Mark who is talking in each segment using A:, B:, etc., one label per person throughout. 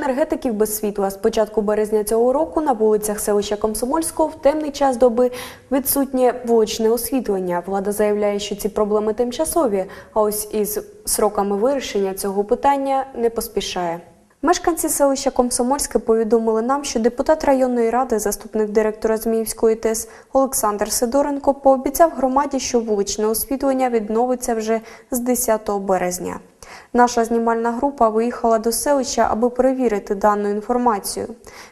A: Енергетиків без світла. З початку березня цього року на вулицях селища Комсомольського в темний час доби відсутнє вуличне освітлення. Влада заявляє, що ці проблеми тимчасові, а ось із сроками вирішення цього питання не поспішає. Мешканці селища Комсомольське повідомили нам, що депутат районної ради, заступник директора Зміївської ТЕС Олександр Сидоренко пообіцяв громаді, що вуличне освітлення відновиться вже з 10 березня. Наша знімальна група виїхала до селища, аби перевірити дану інформацію.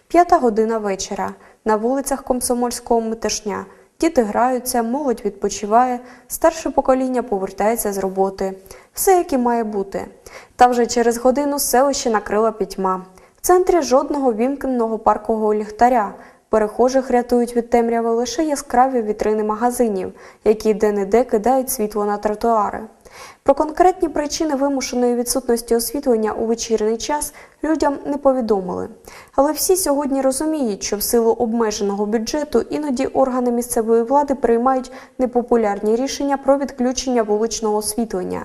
A: П'ята година вечора. На вулицях Комсомольського метушня. Діти граються, молодь відпочиває, старше покоління повертається з роботи. Все, як і має бути. Та вже через годину селище накрила пітьма. В центрі жодного вімкненого паркового ліхтаря. Перехожих рятують від темряви лише яскраві вітрини магазинів, які де-не-де кидають світло на тротуари. Про конкретні причини вимушеної відсутності освітлення у вечірній час людям не повідомили. Але всі сьогодні розуміють, що в силу обмеженого бюджету іноді органи місцевої влади приймають непопулярні рішення про відключення вуличного освітлення.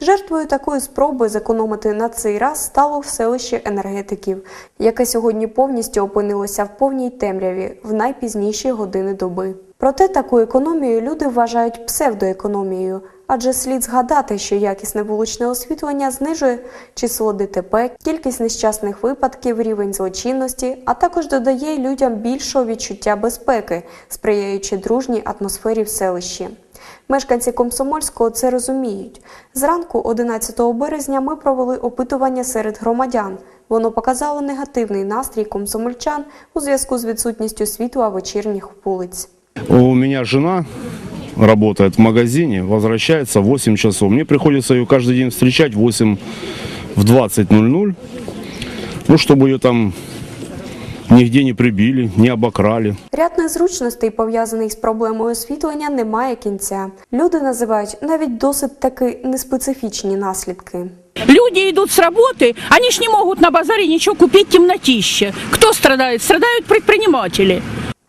A: Жертвою такої спроби зекономити на цей раз стало селище енергетиків, яке сьогодні повністю опинилося в повній темряві в найпізніші години доби. Проте таку економію люди вважають псевдоекономією, адже слід згадати, що якісне вуличне освітлення знижує число ДТП, кількість нещасних випадків, рівень злочинності, а також додає людям більшого відчуття безпеки, сприяючи дружній атмосфері в селищі. Мешканці Комсомольського це розуміють. Зранку, 11 березня, ми провели опитування серед громадян. Воно показало негативний настрій комсомольчан у зв'язку з відсутністю світла вечірніх вулиць.
B: У меня жена работает в магазине, возвращается в 8 часов. Мне приходится ее каждый день встречать в 8 в 20.00, ну, чтобы ее там нигде не прибили, не обокрали.
A: Ряд незручностей, пов'язаний з проблемою освітлення, не має кінця. Люди називають навіть досить таки неспецифічні наслідки.
C: Люди идут с работы, они ж не могут на базаре ничего купить темнотище. Кто страдает? Страдают предприниматели.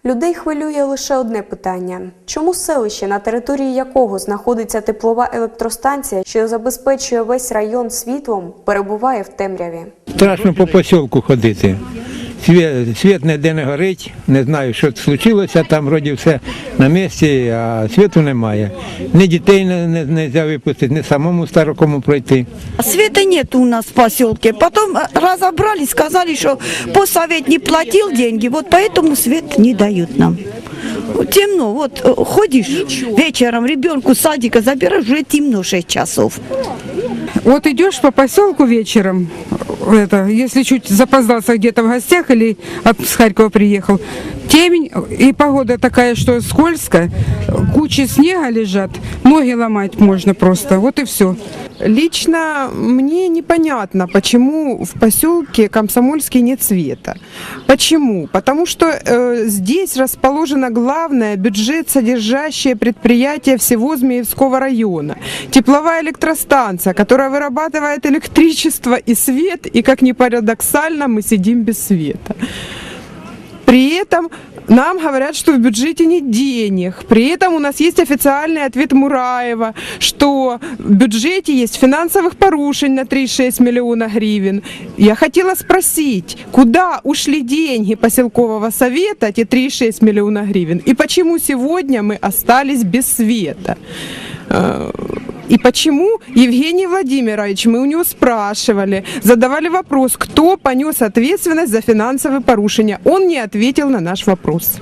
A: Людей хвилює лише одне питання: чому селище, на території якого знаходиться теплова електростанція, що забезпечує весь район світлом, перебуває в темряві?
D: Страшно по посілку ходити. Світ, світ ніде не горить, не знаю, що случилося, там вроді все на місці, а світу немає. Ні дітей не, не, не можна випустити, ні самому старокому пройти.
E: Света нет у нас в поселке. Потом э, разобрались, сказали, что постсовет не платил деньги, вот поэтому свет не дают нам. Темно, вот э, ходишь вечером, ребенку с садика забираешь, уже темно 6 часов.
F: Вот идешь по поселку вечером, это, если чуть запоздался где-то в гостях или от, с Харькова приехал, темень и погода такая, что скользко, кучи снега лежат, ноги ломать можно просто, вот и все.
G: Лично мне непонятно, почему в поселке Комсомольский нет света. Почему? Потому что э, здесь расположено главное бюджет содержащее предприятие всего Змеевского района. Тепловая электростанция, которая вырабатывает электричество и свет, и как ни парадоксально, мы сидим без света. При этом нам говорят, что в бюджете нет денег. При этом у нас есть официальный ответ Мураева, что в бюджете есть финансовых порушений на 3,6 миллиона гривен. Я хотела спросить, куда ушли деньги поселкового совета, эти 3,6 миллиона гривен, и почему сегодня мы остались без света? Э, И почему Евгений Владимирович, мы у него спрашивали, задавали вопрос, кто понес ответственность за финансовые порушения. Он не ответил на наш вопрос.